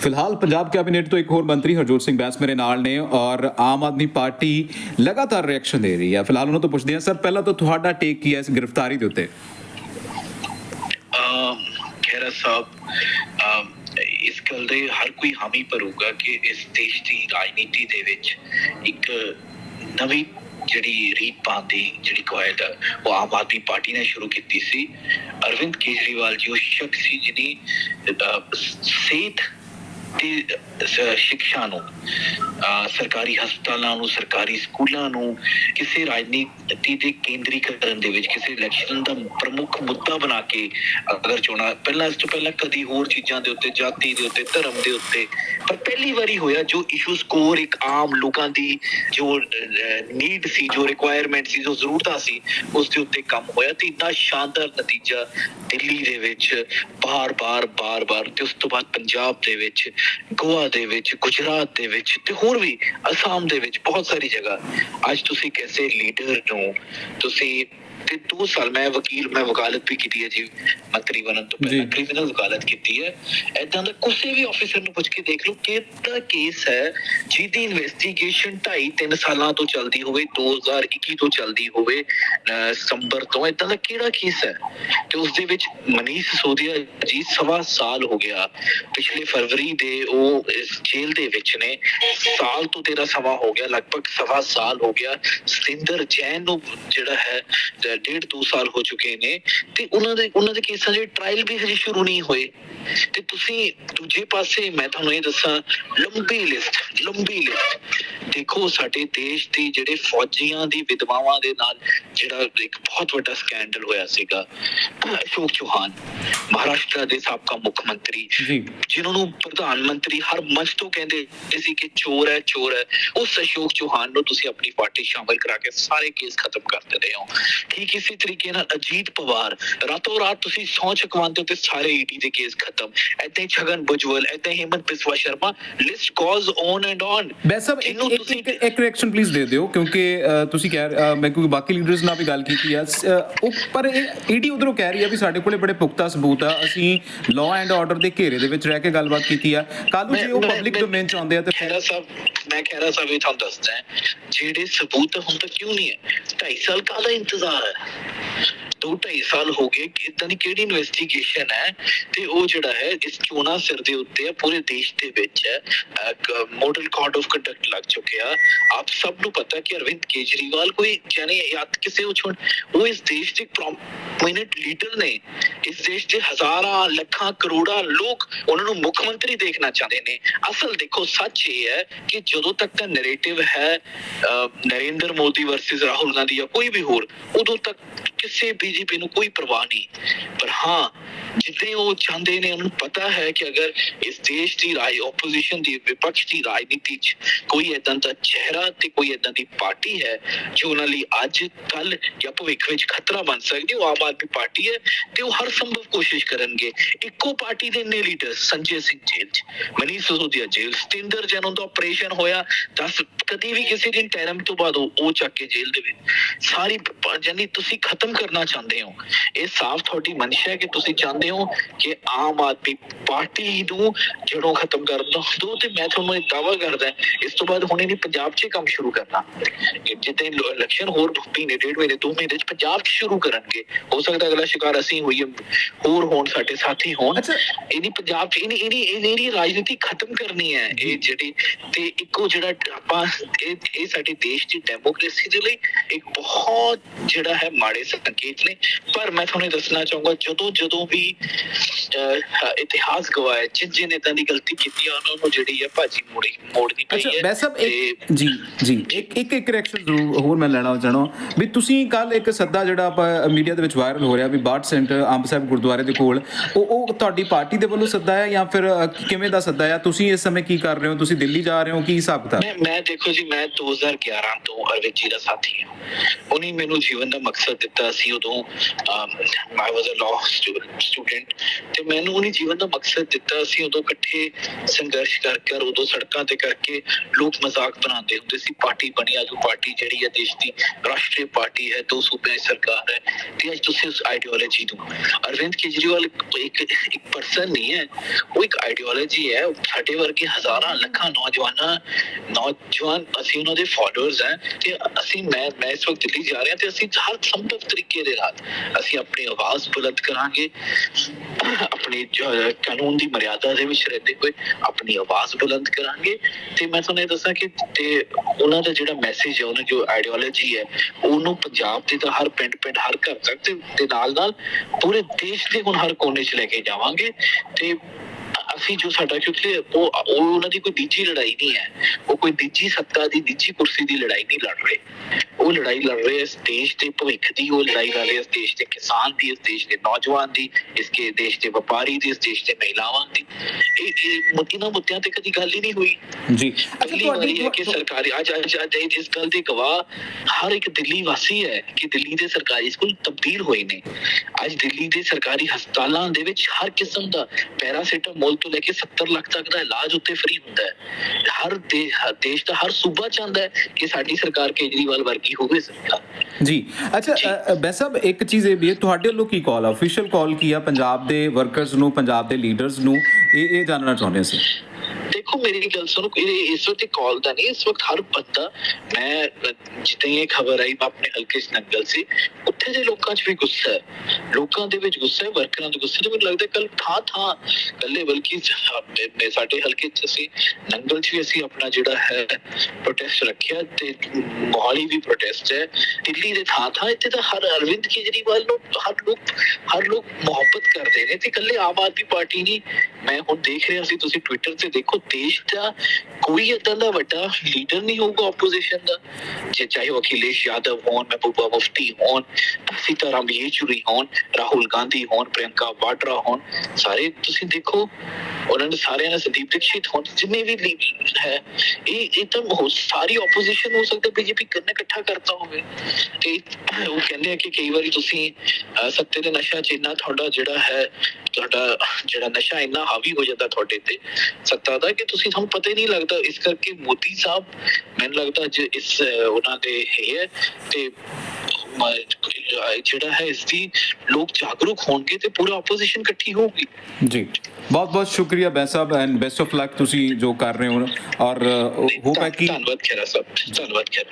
ਫਿਲਹਾਲ ਪੰਜਾਬ ਕੈਬਨਿਟ ਤੋਂ ਇੱਕ ਹੋਰ ਮੰਤਰੀ ਹਰਜੋਤ ਸਿੰਘ ਬੈਂਸ ਮੇਰੇ ਨਾਲ ਨੇ ਔਰ ਆਮ ਆਦਮੀ ਪਾਰਟੀ ਲਗਾਤਾਰ ਰਿਐਕਸ਼ਨ ਦੇ ਰਹੀ ਹੈ ਫਿਲਹਾਲ ਉਹਨਾਂ ਤੋਂ ਪੁੱਛਦੇ ਹਾਂ ਸਰ ਪਹਿਲਾਂ ਤਾਂ ਤੁਹਾਡਾ ਟੇਕ ਕੀ ਹੈ ਇਸ ਗ੍ਰਿਫਤਾਰੀ ਦੇ ਉੱਤੇ ਅਮ ਸਾਹਿਬ ਇਸ ਗੱਲ ਦੇ ਹਰ ਕੋਈ ਹਾਮੀ ਭਰੂਗਾ ਕਿ ਇਸ ਦੇਸ਼ ਦੀ ਰਾਜਨੀਤੀ ਦੇ ਵਿੱਚ ਇੱਕ ਨਵੀਂ ਜਿਹੜੀ ਰੀਤ ਪਾਉਂਦੀ ਜਿਹੜੀ ਕਵਾਇਦ ਉਹ ਆਮ ਆਦਮੀ ਪਾਰਟੀ ਨੇ ਸ਼ੁਰੂ ਕੀਤੀ ਸੀ ਅਰਵਿੰਦ ਕੇਜਰੀਵਾਲ ਜੀ ਉਹ ਸ਼ਖਸ ਸੀ ਜਿਹਨੇ ਅਹ, ਦੀ ਸਿੱਖਿਆ ਨੂੰ ਸਰਕਾਰੀ ਹਸਪਤਾਲਾਂ ਨੂੰ, ਸਰਕਾਰੀ ਸਕੂਲਾਂ ਨੂੰ, ਕਿਸੇ ਰਾਜਨੀਤੀ ਦੇ ਕੇਂਦਰੀਕਰਨ ਦੇ ਵਿੱਚ, ਕਿਸੇ ਇਲੈਕਸ਼ਨ ਦਾ ਪ੍ਰਮੁੱਖ ਮੁੱਦਾ ਬਣਾ ਕੇ ਅਗਰ ਚੋਣਾ, ਪਹਿਲਾਂ ਇਸ ਤੋਂ ਪਹਿਲਾਂ ਕਦੀ ਹੋਰ ਚੀਜ਼ਾਂ ਦੇ ਉੱਤੇ, ਜਾਤੀ ਦੇ ਉੱਤੇ, ਧਰਮ ਦੇ ਉੱਤੇ, ਪਰ ਪਹਿਲੀ ਵਾਰੀ ਹੋਇਆ ਜੋ ਇਸ਼ੂ ਸਕੋਰ ਇੱਕ ਆਮ ਲੋਕਾਂ ਦੀ ਜੋ ਨੀਡ ਸੀ, ਜੋ ਰਿਕੁਆਇਰਮੈਂਟ ਸੀ, ਜੋ ਜ਼ਰੂਰਤਾਂ ਸੀ, ਉਸ ਦੇ ਉੱਤੇ ਕੰਮ ਹੋਇਆ ਤੇ ਇੰਨਾ ਸ਼ਾਨਦਾਰ ਨਤੀਜਾ ਦਿੱਲੀ ਦੇ ਵਿੱਚ ਬਾਰ-ਬਾਰ ਬਾਰ-ਬਾਰ ਤੇ ਉਸ ਤੋਂ ਬਾਅਦ ਪੰਜਾਬ ਦੇ ਵਿੱਚ, ਗੋਆ ਦੇ ਵਿੱਚ, ਗੁਜਰਾਤ ਦੇ ਵਿੱਚ ਤੇ ਹੋਰ ਵੀ ਅਸਾਮ ਦੇ ਵਿੱਚ ਬਹੁਤ ਸਾਰੀ ਜਗ੍ਹਾ। ਅੱਜ ਤੁਸੀਂ ਕਿਸੇ ਲੀਡਰ ਨੂੰ, ਤੁਸੀਂ ਤੇ 2 ਸਾਲ ਮੈਂ ਵਕੀਲ ਮੈਂ ਵਕਾਲਤ ਵੀ ਕੀਤੀ ਹੈ ਜੀ ਮੰਤਰੀ ਬਣਨ ਤੋਂ ਪਹਿਲਾਂ। ਕ੍ਰਿਮੀਨਲ ਵਕਾਲਤ ਕੀਤੀ ਹੈ। ਐਦਾਂ ਦਾ ਕਿਸੇ ਵੀ ਆਫੀਸਰ ਨੂੰ ਪੁੱਛ ਕੇ ਦੇਖ ਲਓ ਕਿਹੜਾ ਕੇਸ ਹੈ ਜਿਹਦੀ ਇਨਵੈਸਟੀਗੇਸ਼ਨ 2.5 3 ਸਾਲਾਂ ਤੋਂ ਚੱਲਦੀ ਹੋਵੇ 2021 ਤੋਂ ਚੱਲਦੀ ਹੋਵੇ ਸਤੰਬਰ ਤੋਂ ਐਦਾਂ ਦਾ ਕਿਹੜਾ ਕੇਸ ਹੈ? ਤੇ ਉਸ ਦੇ ਵਿੱਚ ਮਨੀਸ਼ ਸੋਧਿਆ ਜੀ ਸਵਾ ਸਾਲ ਹੋ ਗਿਆ। ਪਿਛਲੇ ਫਰਵਰੀ ਦੇ ਉਹ ਇਸ ਜੇਲ੍ਹ ਦੇ ਵਿੱਚ ਨੇ। ਸਾਲ ਤੋਂ ਤੇਰਾ ਸਮਾਂ ਹੋ ਗਿਆ ਲਗਭਗ ਸਵਾ ਸਾਲ ਹੋ ਗਿਆ। ਸਤਿੰਦਰ ਜੈਨ ਨੂੰ ਜਿਹੜਾ ਹੈ ਡ- ਡੇਢ ਦੋ ਸਾਲ ਹੋ ਚੁੱਕੇ ਨੇ ਤੇ ਉਹਨਾਂ ਦੇ ਉਹਨਾਂ ਦੇ ਕੇਸਾਂ ਦੇ ਟ੍ਰਾਇਲ ਵੀ ਹਜੇ ਸ਼ੁਰੂ ਨਹੀਂ ਹੋਏ। ਤੇ ਤੁਸੀਂ ਦੂਜੇ ਪਾਸੇ ਮੈਂ ਤੁਹਾਨੂੰ ਇਹ ਦੱਸਾਂ ਲੰਬੀ ਲਿਸਟ ਲੰਬੀ ਲਿਸਟ ਦੇਖੋ ਸਾਡੇ ਦੇਸ਼ ਦੀ ਜਿਹੜੇ ਫੌਜੀਆਂ ਦੀ ਵਿਧਵਾਵਾਂ ਦੇ ਨਾਲ ਜਿਹੜਾ ਇੱਕ ਬਹੁਤ ਵੱਡਾ ਸਕੈਂਡਲ ਹੋਇਆ ਸੀਗਾ ਅਸ਼ੋਕ ਚੌਹਾਨ ਮਹਾਰਾਸ਼ਟਰ ਦੇ ਸਾਬਕਾ ਮੁੱਖ ਮੰਤਰੀ ਜਿਨ੍ਹਾਂ ਨੂੰ ਪ੍ਰਧਾਨ ਮੰਤਰੀ ਹਰ ਮੰਚ ਤੋਂ ਕਹਿੰਦੇ ਸੀ ਕਿ ਚੋਰ ਹੈ ਚੋਰ ਹੈ। ਉਸ ਅਸ਼ੋਕ ਚੌਹਾਨ ਨੂੰ ਤੁਸੀਂ ਆਪਣੀ ਪਾਰਟੀ ਸ਼ਾਮਲ ਕਰਾ ਕੇ ਸਾਰੇ ਕੇਸ ਖਤਮ ਕਰ ਦਿੰਦੇ ਹੋ। ਠੀਕ ਇਸੇ ਤਰੀਕੇ ਨਾਲ ਅਜੀਤ ਪਵਾਰ ਰਾਤੋਂ ਰਾਤ ਤੁਸੀਂ ਸੌ ਚੁਕਵਾਉਂਦੇ ਹੋ ਤੇ ਸਾਰੇ ਈਡੀ ਦੇ ਕੇਸ ਖਤਮ। ਹੀ ਛਗਨ ਭੁਜਬਲ ਏਦਾਂ ਹੀ Himanta Biswa Sharma list goes on and on Bains Sahib ਇੱਕ ਇੱਕ- ਰਿਐਕਸ਼ਨ ਪਲੀਜ਼ ਦੇ ਦਿਓ ਕਿਉਂਕਿ ਤੁਸੀਂ ਕਹਿ ਮੈਂ ਕਿਉਂਕਿ ਬਾਕੀ ਲੀਡਰਸ ਨਾਲ ਵੀ ਗੱਲ ਕੀਤੀ ਆ। ਸ- ਉਹ ਪਰ ਈਡੀ ਉਧਰੋਂ ਕਹਿ ਰਹੀ ਆ ਵੀ ਸਾਡੇ ਕੋਲੇ ਬੜੇ ਪੁਖਤਾ ਸਬੂਤ ਆ। ਅਸੀਂ ਲਾਅ ਐਂਡ ਆਰਡਰ ਦੇ ਘੇਰੇ ਦੇ ਵਿੱਚ ਰਹਿ ਕੇ ਗੱਲਬਾਤ ਕੀਤੀ ਆ। ਕੱਲ ਜੇ ਉਹ ਪਬਲਿਕ ਡੋਮੇਨ ਚ ਆਉਂਦੇ ਆ ਤੇ ਖਹਿਰਾ ਸਾਹਿਬ ਮੈਂ ਖਹਿਰਾ ਸਾਹਿਬ ਇਹ ਤੁਹਾਨੂੰ ਦੱਸਦਾ ਜਿਹੜੇ ਸਬੂਤ ਹੁਣ ਤੱਕ ਕਿਉਂ ਨਹੀਂ ਹੈ? 2.5 ਸਾਲ ਕਾਹਦਾ ਇੰਤਜ਼ਾਰ ਹੈ ਦੋ ਢਾਈ ਸਾਲ ਹੋ ਗਏ ਕਿ ਇਦਾਂ ਦੀ ਕਿਹੜੀ ਇਨਵੈਸਟੀਗੇਸ਼ਨ ਹੈ ਤੇ ਉਹ ਜਿਹੜਾ ਹੈ ਇਸ ਚੋਣਾ ਸਿਰ ਦੇ ਉੱਤੇ ਹੈ, ਪੂਰੇ ਦੇਸ਼ ਦੇ ਵਿੱਚ ਮਾਡਲ ਕੋਡ ਆਫ ਕੰਡਕਟ ਲੱਗ ਚੁੱਕਿਆ ਆਪ ਸਭ ਨੂੰ ਪਤਾ ਕਿ ਅਰਵਿੰਦ ਕੇਜਰੀਵਾਲ ਕੋਈ ਜਾਨੇ ਯਾਦ ਕਿਸੇ ਉਹ ਛੋੜ ਉਹ ਇਸ ਦੇਸ਼ ਦੇ ਪ੍ਰੋਮਿਨੈਂਟ ਲੀਡਰ ਨੇ। ਇਸ ਦੇਸ਼ ਦੇ ਹਜ਼ਾਰਾਂ ਲੱਖਾਂ ਕਰੋੜਾਂ ਲੋਕ ਉਹਨਾਂ ਨੂੰ ਮੁੱਖ ਮੰਤਰੀ ਦੇਖਣਾ ਚਾਹੁੰਦੇ ਨੇ। ਅਸਲ ਦੇਖੋ ਸੱਚ ਇਹ ਹੈ ਕਿ ਜਦੋਂ ਤੱਕ ਦਾ ਨੈਰੇਟਿਵ ਹੈ ਅਹ, ਨਰਿੰਦਰ ਮੋਦੀ ਵਰਸਸ ਰਾਹੁਲ ਗਾਂਧੀ ਜਾਂ ਕੋਈ ਵੀ ਹੋਰ ਉਦੋਂ ਤੱਕ ਕਿਸੇ ਬੀਜੇਪੀ ਨੂੰ ਕੋਈ ਪਰਵਾਹ ਨਹੀਂ। ਪਰ ਹਾਂ ਜਿੱਦੇ ਉਹ ਚਾਹੁੰਦੇ ਨੇ, ਉਹਨੂੰ ਪਤਾ ਹੈ ਕਿ ਅਗਰ ਇਸ ਦੇਸ਼ ਦੀ ਰਾਜ ਆਪੋਜੀਸ਼ਨ ਦੀ, ਵਿਪਕਸ਼ ਦੀ ਰਾਜਨੀਤੀ 'ਚ ਕੋਈ ਏਦਾਂ ਦਾ ਚਿਹਰਾ ਤੇ ਕੋਈ ਏਦਾਂ ਦੀ ਪਾਰਟੀ ਹੈ, ਜੋ ਉਹਨਾਂ ਲਈ ਅੱਜ ਕੱਲ ਜਾਂ ਭਵਿੱਖ ਵਿੱਚ ਖਤਰਾ ਬਣ ਸਕਦੀ ਉਹ ਆਮ ਆਦਮੀ ਪਾਰਟੀ ਹੈ ਤੇ ਉਹ ਹਰ ਸੰਭਵ ਕੋਸ਼ਿਸ਼ ਕਰਨਗੇ। ਇੱਕੋ ਪਾਰਟੀ ਦੇ ਨੇ ਲੀਡਰ ਸੰਜੇ ਸਿੰਘ ਜੇਲ੍ਹ 'ਚ। ਮਨੀਸ਼ ਸਿਸੋਦੀਆ ਜੇਲ੍ਹ ਸਤਿੰਦਰ ਜੈਨ ਦਾ ਆਪਰੇਸ਼ਨ ਹੋਇਆ। ਦਸ, ਕਦੀ ਵੀ ਕਿਸੇ ਦਿਨ ਟਰਮ ਤੋਂ ਬਾਅਦ ਉਹ ਉਹ ਚੱਕ ਕੇ ਜੇਲ੍ਹ ਦੇ ਵਿੱਚ। ਸਾਰੀ ਜਾਨੀ ਤੁਸੀਂ ਖਤਮ ਕਰਨਾ ਚਾਹੁੰਦੇ ਹੋ। ਇਹ ਸਾਫ਼ ਤੁਹਾਡੀ ਮਨਸ਼ਾ ਹੈ ਕਿ ਤੁਸੀਂ ਚਾਹੁੰਦੇ ਹੋ ਕਿ ਆਮ ਆਦਮੀ ਪਾਰਟੀ ਨੂੰ ਜੜੋਂ ਖਤਮ ਕਰ ਦੋ ਤੇ ਮੈਂ ਤੁਹਾਨੂੰ ਇਹ ਦਾਵਾ ਕਰਦਾ ਇਸ ਤੋਂ ਬਾਅਦ ਹੁਣੇ ਨਹੀਂ ਪੰਜਾਬ 'ਚ ਕੰਮ ਸ਼ੁਰੂ ਕਰਨਾ। ਜਿੱਤੇ ਇਲੈਕਸ਼ਨ ਹੋਰ ਮਹੀਨੇ ਡੇਢ ਮਹੀਨੇ ਦੋ ਮਹੀਨੇ 'ਚ ਪੰਜਾਬ 'ਚ ਸ਼ੁਰੂ ਕਰਨਗੇ ਹੋ ਸਕਦਾ ਅਗਲਾ ਸ਼ਿਕਾਰ ਅਸੀਂ ਹੋਈਏ ਹੋਰ ਹੋਣ ਸਾਡੇ ਸਾਥੀ ਹੋਣ। ਇਹਦੀ ਪੰਜਾਬ 'ਚ ਇਹਨੀ ਇਹਦੀ ਇਹਦੀ ਰਾਜਨੀਤੀ ਖਤਮ ਕਰਨੀ ਹੈ ਇਹ ਜਿਹੜੀ ਤੇ ਇੱਕੋ ਜਿਹੜਾ ਆਪਾਂ ਇਹ ਇਹ ਸਾਡੇ ਦੇਸ਼ ਦੀ ਡੈਮੋਕ੍ਰੇਸੀ ਦੇ ਲਈ ਇੱਕ ਬਹੁਤ ਜਿਹੜਾ ਹੈ ਮਾੜੇ ਸੰਕੇਤ ਨੇ। ਪਰ ਮੈਂ ਤੁਹਾਨੂੰ ਦੱਸਣਾ ਚਾਹੂੰਗਾ ਜਦੋਂ ਜਦੋਂ ਵੀ ਅਹ, ਇਤਿਹਾਸ ਗਵਾਇਆ ਜਿਨ ਜਿਨ ਇਦਾਂ ਦੀ ਗਲਤੀ ਕੀਤੀ ਆ, ਉਹਨਾਂ ਨੂੰ ਜਿਹੜੀ ਹੈ ਭਾਜੀ ਮੋੜੀ ਮੋੜਨੀ ਪਈ ਅੱਛਾ ਹੈ ਬੈਸ ਸਾਹਿਬ ਇੱਕ ਤੇ ਜੀ ਜੀ ਇੱਕ ਇੱਕ ਰਿਐਕਸ਼ਨ ਜ਼ਰੂਰ ਹੋਰ ਮੈਂ ਲੈਣਾ ਚਾਹਣਾ। ਵੀ ਤੁਸੀਂ ਕੱਲ ਇੱਕ ਸੱਦਾ ਜਿਹੜਾ ਆਪਾਂ ਮੀਡੀਆ ਦੇ ਵਿੱਚ ਵਾਇਰਲ ਹੋ ਰਿਹਾ ਵੀ ਬਾਟ ਸੈਂਟਰ ਅੰਬ ਸਾਹਿਬ ਗੁਰਦੁਆਰੇ ਦੇ ਕੋਲ ਉਹ ਉਹ ਤੁਹਾਡੀ ਪਾਰਟੀ ਦੇ ਵੱਲੋਂ ਸੱਦਾ ਹੈ ਜਾਂ ਫਿਰ ਕਿਵੇਂ ਦਾ ਸੱਦਾ ਹੈ? ਤੁਸੀਂ ਇਸ ਸਮੇਂ ਕੀ ਕਰ ਰਹੇ ਹੋ? ਤੁਸੀਂ ਦਿੱਲੀ ਜਾ ਰਹੇ ਹੋ? ਕੀ ਹਿਸਾਬ ਕਿਤਾਬ? ਮੈਂ ਮੈਂ ਦੇਖੋ ਜੀ ਮੈਂ 2011 ਤੋਂ ਅਰਵਿੰਦ ਜੀ ਦਾ ਸਾਥੀ ਹਾਂ। ਉਹਨੇ ਮੈਨੂੰ ਜੀਵਨ ਦਾ ਮਕਸਦ ਦਿੱਤਾ। ਸੀ ਉਦੋਂ I was a law student ਤੇ ਮੈਨੂੰ ਉਹਨੇ ਜੀਵਨ ਦਾ ਮਕਸਦ ਦਿੱਤਾ ਸੀ ਉਦੋਂ ਇਕੱਠੇ ਸੰਘਰਸ਼ ਕਰ ਕਰ ਉਦੋਂ ਸੜਕਾਂ ਤੇ ਕਰਕੇ ਲੋਕ ਮਜ਼ਾਕ ਬਣਾਉਂਦੇ ਹੁੰਦੇ ਸੀ, ਪਾਰਟੀ ਬਣੀ ਅੱਜ ਉਹ ਪਾਰਟੀ ਜਿਹੜੀ ਹੈ ਦੇਸ਼ ਦੀ ਰਾਸ਼ਟਰੀ ਪਾਰਟੀ ਹੈ, ਦੋ ਸੂਬਿਆਂ ਦੀ ਸਰਕਾਰ ਹੈ, ਤੇ ਅੱਜ ਤੁਸੀਂ ਉਸ ਆਈਡੀਓਲੋਜੀ ਨੂੰ। ਅਰਵਿੰਦ ਕੇਜਰੀਵਾਲ ਇੱਕ ਇੱਕ ਪਰਸਨ ਨਹੀਂ ਹੈ, ਉਹ ਇੱਕ ਆਈਡੀਓਲੋਜੀ ਹੈ ਸਾਡੇ ਵਰਗੇ ਹਜ਼ਾਰਾਂ ਲੱਖਾਂ ਨੌਜਵਾਨਾਂ, ਨੌਜਵਾਨ ਅਸੀਂ ਉਹਨਾਂ ਦੇ ਫਾਲੋਅਰਸ ਹੈ, ਤੇ ਅਸੀਂ ਮੈਂ ਮੈਂ ਇਸ ਵਕਤ ਦਿੱਲੀ ਜਾ ਰਿਹਾ ਤੇ ਅਸੀਂ ਹਰ ਸੰਭਵ ਤਰੀਕੇ ਦੇ ਨਾਲ ਅਸੀਂ ਆਪਣੀ ਆਵਾਜ਼ ਬੁਲੰਦ ਕਰਾਂਗੇ। ਆਪਣੀ ਕਾਨੂੰਨ ਦੀ ਮਰਿਆਦਾ ਦੇ ਵਿੱਚ ਰਹਿੰਦੇ ਹੋਏ ਆਪਣੀ ਆਵਾਜ਼ ਬੁਲੰਦ ਕਰਾਂਗੇ। ਤੇ ਮੈਂ ਤੁਹਾਨੂੰ ਇਹ ਦੱਸਾਂ ਕਿ ਤੇ ਉਹਨਾਂ ਦਾ ਜਿਹੜਾ ਮੈਸੇਜ ਹੈ, ਉਹਨਾਂ ਜੋ ਆਈਡੀਓਲੋਜੀ ਹੈ, ਉਹਨੂੰ ਪੰਜਾਬ ਦੇ ਤਾਂ ਹਰ ਪਿੰਡ ਪਿੰਡ, ਹਰ ਘਰ ਤੱਕ ਤੇ ਦੇ ਨਾਲ ਨਾਲ ਪੂਰੇ ਦੇਸ਼ ਦੇ ਹੁਣ ਹਰ ਕੋਨੇ 'ਚ ਲੈ ਕੇ ਜਾਵਾਂਗੇ। ਤੇ ਅਸੀਂ ਜੋ ਸਾਡਾ ਕਿਉਂਕਿ ਉਹ ਉਹ ਉਹਨਾਂ ਦੀ ਕੋਈ ਨਿੱਜੀ ਲੜਾਈ ਨਹੀਂ ਹੈ ਉਹ ਕੋਈ ਨਿੱਜੀ ਸੱਤਾ ਦੀ ਨਿੱਜੀ ਕੁਰਸੀ ਦੀ ਲੜਾਈ ਨਹੀਂ ਲੜ ਰਹੇ। ਉਹ ਲੜਾਈ ਲੜ ਰਹੇ ਇਸ ਦੇਸ਼ ਦੇ ਭਵਿੱਖ ਦੀ ਉਹ ਲੜਾਈ ਲੜ ਰਹੇ ਇਸ ਦੇਸ਼ ਦੇ ਕਿਸਾਨ ਦੀ ਇਸ ਦੇਸ਼ ਦੇ ਨੌਜਵਾਨ ਦੀ ਇਸ ਕੇ ਦੇਸ਼ ਦੇ ਵਪਾਰੀ ਦੀ ਇਸ ਦੇਸ਼ ਦੇ ਮਹਿਲਾਵਾਂ ਦੀ। ਇਹ ਇਹ ਮੁੱਦਿਆਂ ਮੁੱਦਿਆਂ ਤੇ ਕਦੀ ਗੱਲ ਹੀ ਨਹੀਂ ਹੋਈ। ਜੀ। ਪਹਿਲੀ ਵਾਰੀ ਹੈ ਕਿ ਸਰਕਾਰੀ ਅੱਜ ਅੱਜ ਇਸ ਗੱਲ ਦੇ ਗਵਾਹ ਹਰ ਇੱਕ ਦਿੱਲੀ ਵਾਸੀ ਹੈ ਕਿ ਦਿੱਲੀ ਦੇ ਸਰਕਾਰੀ ਸਕੂਲ ਤਬਦੀਲ ਹੋਏ ਨੇ। ਅੱਜ ਦਿੱਲੀ ਦੇ ਸਰਕਾਰੀ ਹਸਪਤਾਲਾਂ ਦੇ ਵਿੱਚ ਹਰ ਕਿਸਮ ਦਾ ਪੈਰਾਸੀਟਾਮੋਲ ਤੋਂ ਲੈ ਕੇ 70 ਲੱਖ ਤੱਕ ਦਾ ਇਲਾਜ ਉੱਤੇ ਫ੍ਰੀ ਹੁੰਦਾ ਹੈ। ਹਰ ਦੇਸ਼ ਦਾ ਹਰ ਸੂਬਾ ਚਾਹੁੰਦਾ ਹੈ ਕਿ ਸਾਡੀ ਸਰਕਾਰ ਕੇਜਰੀਵਾਲ ਵਰਗੀ ਹੋਵੇ ਸਰਕਾਰ ਜੀ। ਅੱਛਾ ਬੈ ਸਾਹਿਬ ਇੱਕ ਚੀਜ਼ ਇਹ ਵੀ ਹੈ ਤੁਹਾਡੇ ਵੱਲੋਂ ਕੀ ਕਾਲ ਆ? ਅਫੀਸ਼ੀਅਲ ਕਾਲ ਕੀ ਆ? ਪੰਜਾਬ ਦੇ ਵਰਕਰਸ ਨੂੰ ਪੰਜਾਬ ਦੇ ਲੀਡਰਸ ਨੂੰ ਇਹ ਇਹ ਜਾਣਨਾ ਚਾਹੁੰਦੇ ਸੀ ਦੇਖੋ, ਮੇਰੀ ਗੱਲ ਸੁਣੋ, ਇਹ, ਇਸ ਵਕਤ ਕਾਲ ਦਾ ਨਹੀਂ, ਇਸ ਵਕਤ ਹਰ ਬੰਦਾ ਜਿੱਦਾਂ ਇਹ ਖਬਰ ਆਈ, ਮੈਂ ਆਪਣੇ ਹਲਕੇ 'ਚ ਨੰਗਲ ਸੀ, ਉੱਥੇ ਦੇ ਲੋਕਾਂ 'ਚ ਵੀ ਗੁੱਸਾ ਹੈ। ਲੋਕਾਂ ਦੇ ਵਿੱਚ ਗੁੱਸਾ ਹੈ ਵਰਕਰਾਂ ਦੇ ਗੁੱਸੇ ਤੇ ਮੈਨੂੰ ਲੱਗਦਾ ਕੱਲ ਥਾਂ ਥਾਂ ਕੱਲੇ ਬਲਕਿ ਸਾਡੇ ਸਾਡੇ ਹਲਕੇ 'ਚ ਅਸੀਂ ਨੰਗਲ 'ਚ ਵੀ ਅਸੀਂ ਆਪਣਾ ਜਿਹੜਾ ਹੈ ਪ੍ਰੋਟੈਸਟ ਰੱਖਿਆ ਤੇ ਮੋਹਾਲੀ ਵੀ ਪ੍ਰੋਟੈਸਟ ਹੈ, ਦਿੱਲੀ ਦੇ ਥਾਂ ਥਾਂ, ਇੱਥੇ ਤਾਂ ਹਰ ਅਰਵਿੰਦ ਕੇਜਰੀਵਾਲ ਨੂੰ ਹਰ ਲੋਕ ਹਰ ਲੋਕ ਮੁਹੱਬਤ ਕਰਦੇ ਨੇ ਤੇ ਕੱਲੇ ਆਮ ਆਦਮੀ ਪਾਰਟੀ ਨਹੀਂ। ਮੈਂ ਹੁਣ ਦੇਖ ਰਿਹਾ ਸੀ, ਤੁਸੀਂ ਟਵਿੱਟਰ ਤੇ ਦੇਖੋ, ਦੇਸ਼ ਦਾ ਕੋਈ ਏਦਾਂ ਦਾ ਵੱਡਾ ਲੀਡਰ ਨਹੀਂ ਹੋਊਗਾ ਆਪੋਜੀਸ਼ਨ ਦਾ। ਜੇ ਚਾਹੇ ਉਹ ਅਖਿਲੇਸ਼ ਯਾਦਵ ਹੋਣ, ਮਹਿਬੂਬਾ ਮੁਫਤੀ ਹੋਣ ਸੀਤਾਰਾਮ ਯੇਚੂਰੀ ਹੋਣ, ਰਾਹੁਲ ਗਾਂਧੀ ਹੋਣ, ਪ੍ਰਿਯੰਕਾ ਵਾਡਰਾ ਹੋਣ, ਸਾਰੇ ਤੁਸੀਂ ਦੇਖੋ ਉਹਨਾਂ ਨੇ ਸਾਰਿਆਂ ਨੇ ਸੰਦੀਪ ਦੀਕਸ਼ਿਤ ਹੋਣ ਜਿੰਨੇ ਵੀ ਲੀਡਰ ਹੈ ਇਹ ਇਹ ਤਾਂ ਹੋ ਸਾਰੀ ਆਪੋਜੀਸ਼ਨ ਹੋ ਸਕਦਾ ਬੀਜੇਪੀ ਕਿੰਨੇ ਇਕੱਠਾ ਕਰਤਾ ਹੋਵੇ। ਤੇ ਉਹ ਕਹਿੰਦੇ ਆ ਕਿ ਕਈ ਵਾਰੀ ਤੁਸੀਂ ਅਹ, ਸੱਤੇ ਦੇ ਨਸ਼ਾ ਚ ਇੰਨਾ ਤੁਹਾਡਾ ਜਿਹੜਾ ਹੈ ਤੁਹਾਡਾ ਜਿਹੜਾ ਨਸ਼ਾ ਇੰਨਾ ਹਾਵੀ ਹੋ ਜਾਂਦਾ ਤੁਹਾਡੇ ਤੇ ਸੱਤਾ ਦਾ ਕਿ ਤੁਸੀਂ ਤੁਹਾਨੂੰ ਪਤਾ ਹੀ ਨਹੀਂ ਲੱਗਦਾ। ਇਸ ਕਰਕੇ ਮੋਦੀ ਸਾਹਿਬ ਮੈਨੂੰ ਲੱਗਦਾ ਅੱਜ ਇਸ ਉਹਨਾਂ ਦੇ ਹੈ ਤੇ ਜਿਹੜਾ ਹੈ ਇਸ ਦੀ ਲੋਕ ਜਾਗਰੂਕ ਹੋਣਗੇ ਤੇ ਪੂਰਾ ਆਪੋਜੀਸ਼ਨ ਇਕੱਠੀ ਹੋਊਗੀ। ਜੀ। ਬਹੁਤ ਬਹੁਤ ਸ਼ੁਕਰੀਆ ਬੈ Sahib and best of luck ਤੁਸੀਂ ਜੋ ਕਰ ਰਹੇ ਹੋ ਔਰ ਹੋਪ ਹੈ ਕਿ ਧੰਨਵਾਦ ਖੇਰਾ ਸਾਹਿਬ। ਧੰਨਵਾਦ ਖੇਰਾ